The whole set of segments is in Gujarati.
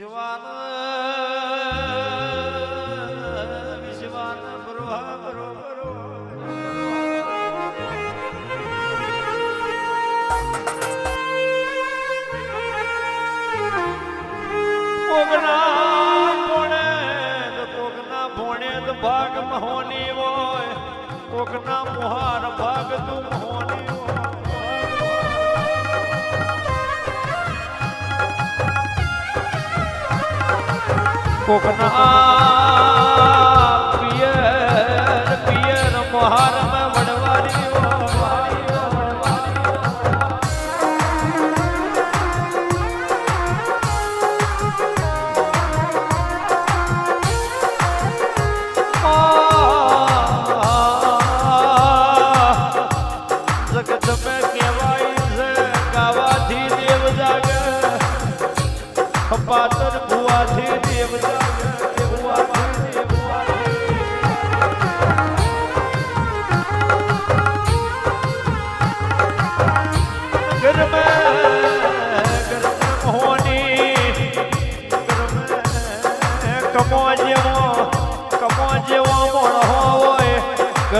વિશ્વાન વિશ્વાન બરોબર બરોબર તો કોકના ભોણે ભાગ મહોની હોય કોકના મોહાર ભાગ તું મહોની હોય કોકના પિયર પિયર મોહાર મેં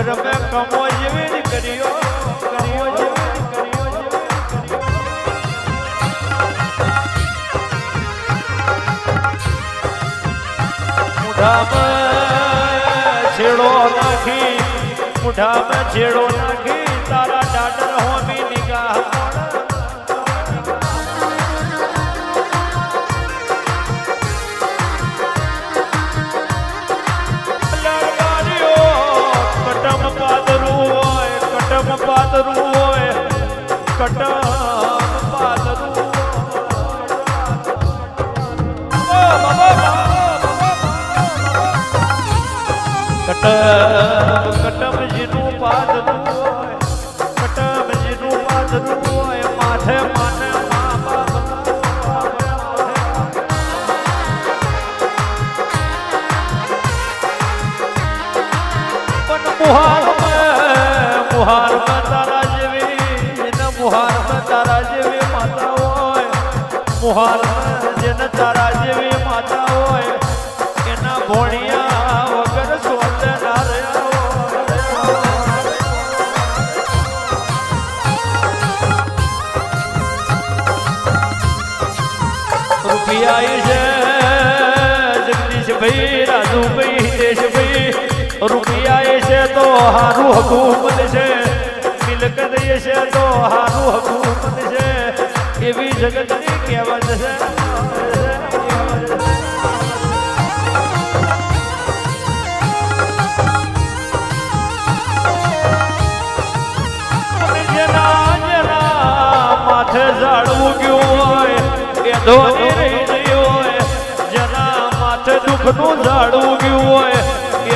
ઘર મેં કમો જેવી કર્યો કર્યો છેડો નાખી મુઢામાં છેડો નાખી તારા હોય કટમ પાદરું કટમ કટમ જીનું પાદરું હોય કટમ જીનું પાદરું હોય માથે માને મુહાર જેને તારા જેવી માતા હોય, એના ભોણિયા વગર સોતે ના રહ્યા હોય. રૂપિયા છે, જગદીશભાઈ, રાજુભાઈ, હિતેશભાઈ. રૂપિયા છે તો હારું હકુમત છે મિલકત છે તો હારું હકુમત છે એવી જગતની માથે ઝાડવું ગયું હોય, એ ધોની રહી ગઈ હોય, જેના માથે દુઃખનું ઝાડવું ગયું હોય,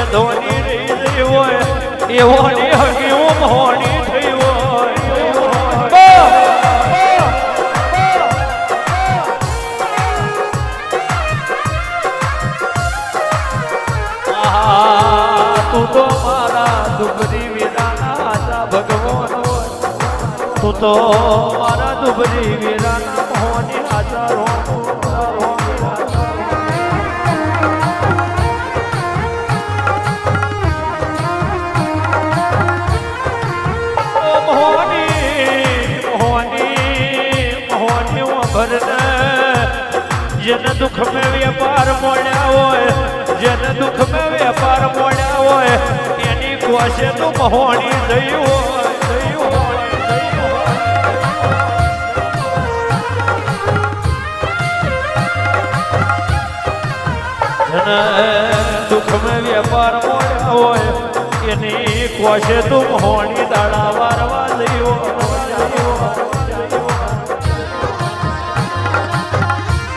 એ ધોની રહી રહ્યું હોય, એવો તું તો મારા દુબરી વીરાના આજા ભગવાન તું તો મારા દુબરી વીરાના મોહની હાજર જેને દુઃખ મેં પાર મોડ્યા હોય કોશે તો મહોણી થયું હોય થયું હોય થયું હોય. જેને દુઃખ મેં વેપાર હોય, એની કોશે તું હોણી દાડા વારવા જઈઓ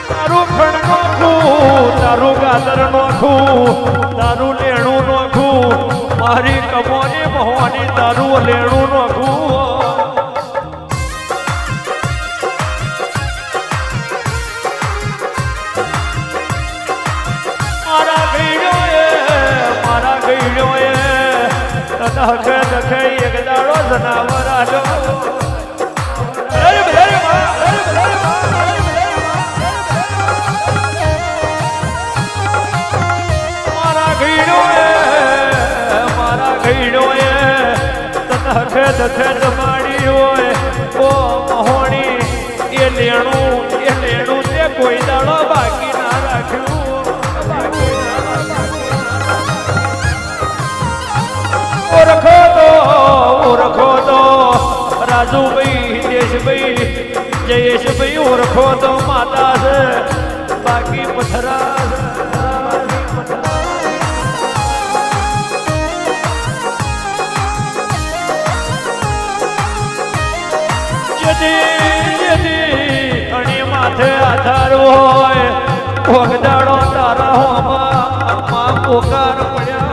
તારું ફણ નોખું, તારું ગાદર નોખું, તારું મારી કમોની મોહની તારું લેણું નો તને હકે દખે એક દાડો જનાવર આલો દખે માડી હોય. ઓ મહોણી, એ લેણું એ લેણું તે કોઈ દાડો બાકી ના રાખ્યું. ઓળખો તો ઓળખો તો, રાજુભાઈ હિતેશભાઈ જયેશભાઈ ઓળખો તો માતા છે. બાકી પથરા અણી માથે આધાર હોય ભોગદાડો તારા હોમાં પોકાર પડ્યા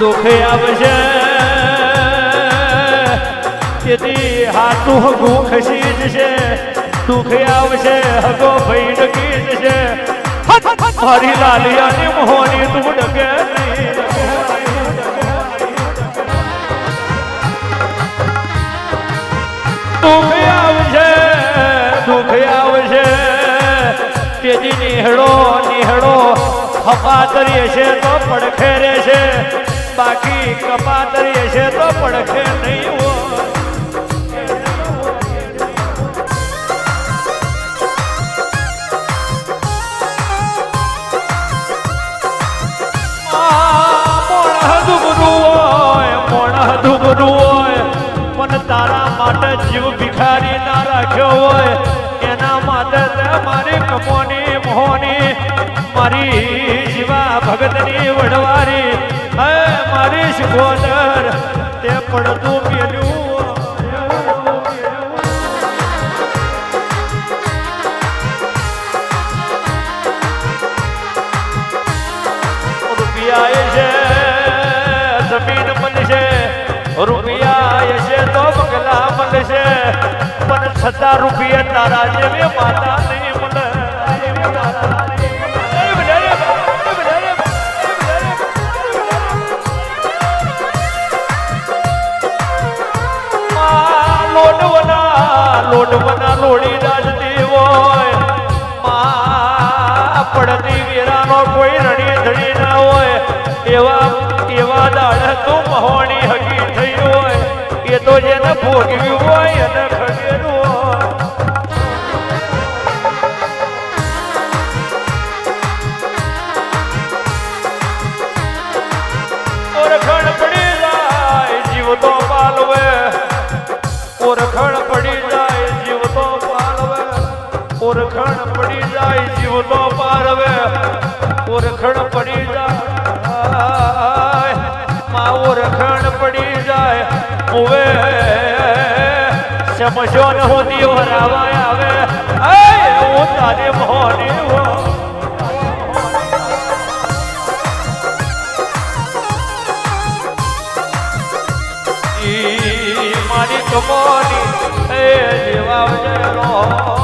દુઃખ આવશે તેથી હાથું હગું ખસી જશે. દુઃખ આવશે હગો ભાઈ ગીત જશે. મારી લાલિયાની મોહની તું ડગે. દુઃખ આવશે દુઃખ આવશે તેથી નિહળો નિહળો હપાતરી છે તો પડખે છે બાકી કપાતરી છે તો પડખે નહીં તારા માટે જીવ ભિખારી ના રાખ્યો હોય, એના માટે મારી કમોની મોહની, મારી જીવા ભગતની વડવારી હે મારી શિકોદર તે પડતું પેલું છતાં રૂપિયા તારા જેવી માતા નહીં લોડી રાજતી હોય. પડતી વીરાનો કોઈ રણી ધણી ના હોય. એવા એવા દાડ મહોણી હગી થઈ હોય. એ તો જેને ભોગવ્યું હોય એને ખગેલું ઓળખણ પડી જાય જીવ તો પાલવે ઓળખણ પડી જાય, માં ઓળખણ પડી જાય. હવે સમજો ન હોતી વરાવાય આવે. હું તારે મોહની હો. મારી કમોની એ દેવા પ્રભુ